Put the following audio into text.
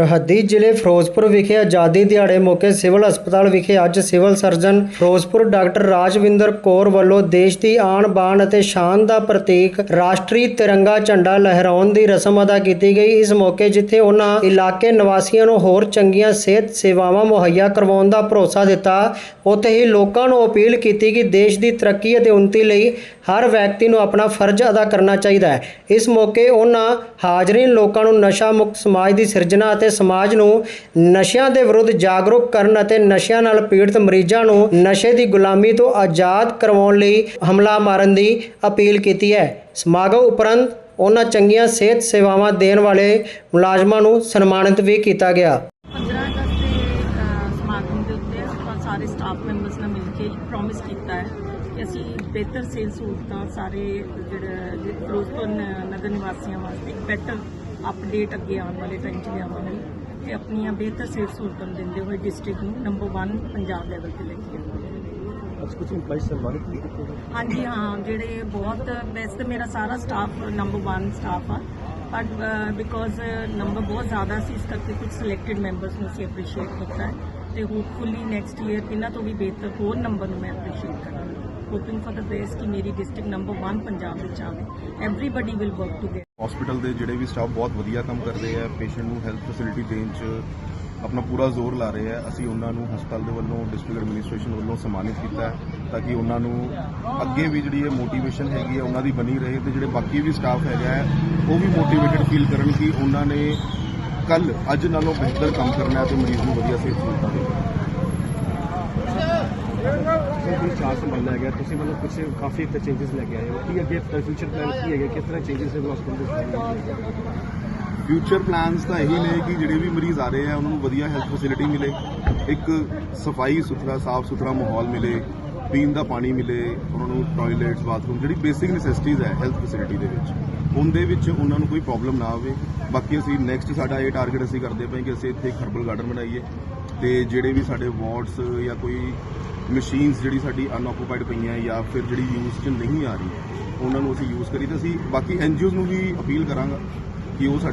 ਸਰਹੱਦੀ ਜ਼ਿਲ੍ਹੇ ਫਿਰੋਜ਼ਪੁਰ ਵਿਖੇ ਆਜ਼ਾਦੀ ਦਿਹਾੜੇ ਮੌਕੇ ਸਿਵਲ ਹਸਪਤਾਲ ਵਿਖੇ ਅੱਜ civil surgeon Ferozepur doctor Rajwinder Kaur ਵੱਲੋਂ ਦੇਸ਼ ਦੀ ਆਣ ਬਾਣ ਅਤੇ ਸ਼ਾਨ ਦਾ ਪ੍ਰਤੀਕ ਰਾਸ਼ਟਰੀ ਤਿਰੰਗਾ ਝੰਡਾ ਲਹਿਰਾਉਣ ਦੀ ਰਸਮ ਅਦਾ ਕੀਤੀ ਗਈ। ਇਸ ਮੌਕੇ ਜਿੱਥੇ ਉਹਨਾਂ ਇਲਾਕੇ ਨਿਵਾਸੀਆਂ ਨੂੰ ਹੋਰ ਚੰਗੀਆਂ ਸਿਹਤ ਸੇਵਾਵਾਂ ਮੁਹੱਈਆ ਕਰਵਾਉਣ ਦਾ ਭਰੋਸਾ ਦਿੱਤਾ, ਉੱਥੇ ਹੀ ਲੋਕਾਂ ਨੂੰ ਅਪੀਲ ਕੀਤੀ ਕਿ ਦੇਸ਼ ਦੀ ਤਰੱਕੀ ਅਤੇ ਉન્નਤੀ ਲਈ ਹਰ ਵਿਅਕਤੀ ਨੂੰ ਆਪਣਾ ਫਰਜ਼ ਅਦਾ ਕਰਨਾ ਚਾਹੀਦਾ ਹੈ। ਇਸ ਮੌਕੇ ਉਹਨਾਂ ਹਾਜ਼ਰੀਨ ਲੋਕਾਂ ਨੂੰ ਨਸ਼ਾ ਮੁਕਤ ਸਮਾਜ ਦੀ ਸਿਰਜਣਾ ਅਤੇ ਸਮਾਜ ਨੂੰ ਨਸ਼ਿਆਂ ਦੇ ਵਿਰੁੱਧ ਜਾਗਰੂਕ ਕਰਨ ਅਤੇ ਨਸ਼ਿਆਂ ਨਾਲ ਪੀੜਤ ਮਰੀਜ਼ਾਂ ਨੂੰ ਨਸ਼ੇ ਦੀ ਗੁਲਾਮੀ ਤੋਂ ਆਜ਼ਾਦ ਕਰਵਾਉਣ ਲਈ ਹਮਲਾ ਮਾਰਨ ਦੀ ਅਪੀਲ ਕੀਤੀ ਹੈ। ਸਮਾਗਮ ਉਪਰੰਤ ਉਹਨਾਂ ਚੰਗੀਆਂ ਸਿਹਤ ਸੇਵਾਵਾਂ ਦੇਣ ਵਾਲੇ ਮੁਲਾਜ਼ਮਾਂ ਨੂੰ ਸਨਮਾਨਿਤ ਵੀ ਕੀਤਾ ਗਿਆ। 15 ਅਗਸਤ ਦੇ ਸਮਾਗਮ ਦੇ ਉੱਤੇ ਆਪਾਂ ਸਾਰੇ ਸਟਾਫ ਮੈਂਬਰਸ ਨਾਲ ਮਿਲ ਕੇ ਪ੍ਰੋਮਿਸ ਕੀਤਾ ਹੈ ਕਿ ਅਸੀਂ ਬਿਹਤਰ ਸੇਲ ਸਹੂਲਤਾਂ ਸਾਰੇ ਜਿਹੜੇ ਫਿਰੋਜ਼ਪੁਰ ਨਗਰ ਨਿਵਾਸੀਆਂ ਵਾਸਤੇ ਬੈਟਰ ਅਪਡੇਟ ਅੱਗੇ ਆਉਣ ਵਾਲੇ ਟਾਈਮ 'ਚ ਲਿਆਵਾਂਗੇ ਤੇ ਆਪਣੀਆਂ ਬਿਹਤਰ ਸੇਲ ਸਹੂਲਤਾਂ ਦਿੰਦੇ ਹੋਏ ਡਿਸਟ੍ਰਿਕਟ ਨੂੰ ਨੰਬਰ 1 ਪੰਜਾਬ ਲੈਵਲ ਤੇ ਲੈ ਕੇ ਆਵਾਂਗੇ ਅੱਜ ਕੁਝ ਇੰਪਲਾਈਜ਼ ਸਨਮਾਨਿਤ ਵੀ ਕੀਤੇ ਗਏ? ਹਾਂਜੀ ਹਾਂ ਜਿਹੜੇ ਬਹੁਤ ਤਾਂ ਮੇਰਾ ਸਾਰਾ ਸਟਾਫ ਨੰਬਰ 1 ਸਟਾਫ ਆ ਬਟ ਬਿਕੋਜ਼ ਨੰਬਰ ਬਹੁਤ ਜ਼ਿਆਦਾ ਸੀ ਇਸ ਕਰਕੇ ਕੁਝ ਸਿਲੈਕਟਡ ਮੈਂਬਰਸ ਨੂੰ ਅਸੀਂ ਅਪਰੀਸ਼ੀਏਟ ਕੀਤਾ ਹੈ ਤੇ ਹੋਪਫੁਲੀ ਨੈਕਸਟ ਈਅਰ ਇਹਨਾਂ ਤੋਂ ਵੀ ਬਿਹਤਰ ਹੋਰ ਨੰਬਰ ਨੂੰ ਮੈਂ ਅਪਰੀਸ਼ੀਏਟ ਕਰਾਂਗੀ। ਹੋਪਿੰਗ ਫॉर द ਬੈਸਟ ਕਿ ਮੇਰੀ ਡਿਸਟ੍ਰਿਕਟ ਨੰਬਰ 1 ਪੰਜਾਬ ਵਿੱਚ ਆਵੇ। Everybody will work together hospital ਦੇ ਜਿਹੜੇ ਵੀ ਸਟਾਫ ਬਹੁਤ ਵਧੀਆ ਕੰਮ ਕਰਦੇ ਆ ਪੇਸ਼ੈਂਟ ਨੂੰ ਹੈਲਥ ਫੈਸਿਲਿਟੀ ਦੇਣ 'ਚ ਆਪਣਾ ਪੂਰਾ ਜ਼ੋਰ ਲਾ ਰਹੇ ਆ। ਅਸੀਂ ਉਹਨਾਂ ਨੂੰ ਹਸਪਤਾਲ ਦੇ ਵੱਲੋਂ ਡਿਸਟ੍ਰਿਕਟ ਐਡਮਿਨਿਸਟ੍ਰੇਸ਼ਨ ਵੱਲੋਂ ਸਨਮਾਨਿਤ ਕੀਤਾ ਤਾਂ ਕਿ ਉਹਨਾਂ ਨੂੰ ਅੱਗੇ ਵੀ ਜਿਹੜੀ ਇਹ ਮੋਟੀਵੇਸ਼ਨ ਹੈਗੀ ਹੈ ਉਹਨਾਂ ਦੀ ਬਣੀ ਰਹੇ ਤੇ ਜਿਹੜੇ ਬਾਕੀ ਵੀ ਸਟਾਫ ਹੈਗਾ ਹੈ ਉਹ ਵੀ ਮੋਟੀਵੇਟਿਡ ਫੀਲ ਕਰਨ ਕਿ ਉਹਨਾਂ ਨੇ ਕੱਲ ਅੱਜ ਨਾਲੋਂ ਬਿਹਤਰ ਕੰਮ ਕਰਨਾ ਹੈ ਤੇ ਮਰੀਜ਼ ਨੂੰ ਵਧੀਆ ਸਿਹਤ ਸਹੂਲਤਾਂ ਦੇਣਾ ਤੁਸੀਂ ਵੀ ਚਾਰ ਗਿਆ ਤੁਸੀਂ ਮਤਲਬ ਕੁਝ ਕਾਫੀ ਇੱਥੇ ਚੇਂਜਸ ਲੈ ਕੇ ਆਏ ਹੋ। ਕੀ ਅੱਗੇ ਫਿਊਚਰ ਪਲਾਨ ਕੀ ਹੈਗੇ? ਕਿਸ ਤਰ੍ਹਾਂ ਚੇਂਜਸ ਹੈ ਹਸਪਤਾਲ ਦੇ ਫਿਊਚਰ ਪਲਾਨਸ ਤਾਂ ਇਹੀ ਨੇ ਕਿ ਜਿਹੜੇ ਵੀ ਮਰੀਜ਼ ਆ ਰਹੇ ਆ, ਉਹਨਾਂ ਨੂੰ ਵਧੀਆ ਹੈਲਥ ਫੈਸਿਲਿਟੀ ਮਿਲੇ, ਇੱਕ ਸਫ਼ਾਈ ਸੁਥਰਾ, ਸਾਫ਼ ਸੁਥਰਾ ਮਾਹੌਲ ਮਿਲੇ, ਪੀਣ ਦਾ ਪਾਣੀ ਮਿਲੇ, ਉਹਨਾਂ ਨੂੰ ਟਾਇਲਟਸ ਬਾਥਰੂਮ ਜਿਹੜੀ ਬੇਸਿਕ ਨੈਸੈਸਿਟੀਜ਼ ਹੈ ਹੈਲਥ ਫੈਸਿਲਿਟੀ ਦੇ ਵਿੱਚ। ਉਹਦੇ ਵਿੱਚ ਉਹਨਾਂ ਨੂੰ ਕੋਈ ਪ੍ਰੋਬਲਮ ਨਾ ਆਵੇ। ਬਾਕੀ ਅਸੀਂ ਨੈਕਸਟ ਸਾਡਾ ਇਹ ਟਾਰਗੇਟ ਅਸੀਂ ਕਰਦੇ ਪਏ ਕਿ ਅਸੀਂ ਇੱਥੇ ਇੱਕ ਹਰਬਲ ਗਾਰਡਨ ਬਣਾਈਏ। ਤੇ ਜਿਹੜੇ ਵੀ ਸਾਡੇ ਵਾਰਡਸ ਜਾਂ ਕੋਈ ਮਸ਼ੀਨਸ ਜਿਹੜੀ ਸਾਡੀ ਅਨਆਕੂਪਾਈਡ ਪਈਆਂ ਜਾਂ ਫਿਰ ਜਿਹੜੀ ਯੂਜ਼ 'ਚ ਨਹੀਂ ਆ ਰਹੀ, ਉਹਨਾਂ ਨੂੰ ਅਸੀਂ ਯੂਜ਼ ਕਰੀ ਤੇ ਅਸੀਂ ਬਾਕੀ ਐਨਜੀਓਜ਼ ਨੂੰ ਵੀ ਅਪੀਲ ਕਰਾਂਗਾ ਕਿ ਉਹ ਸਾਡੀ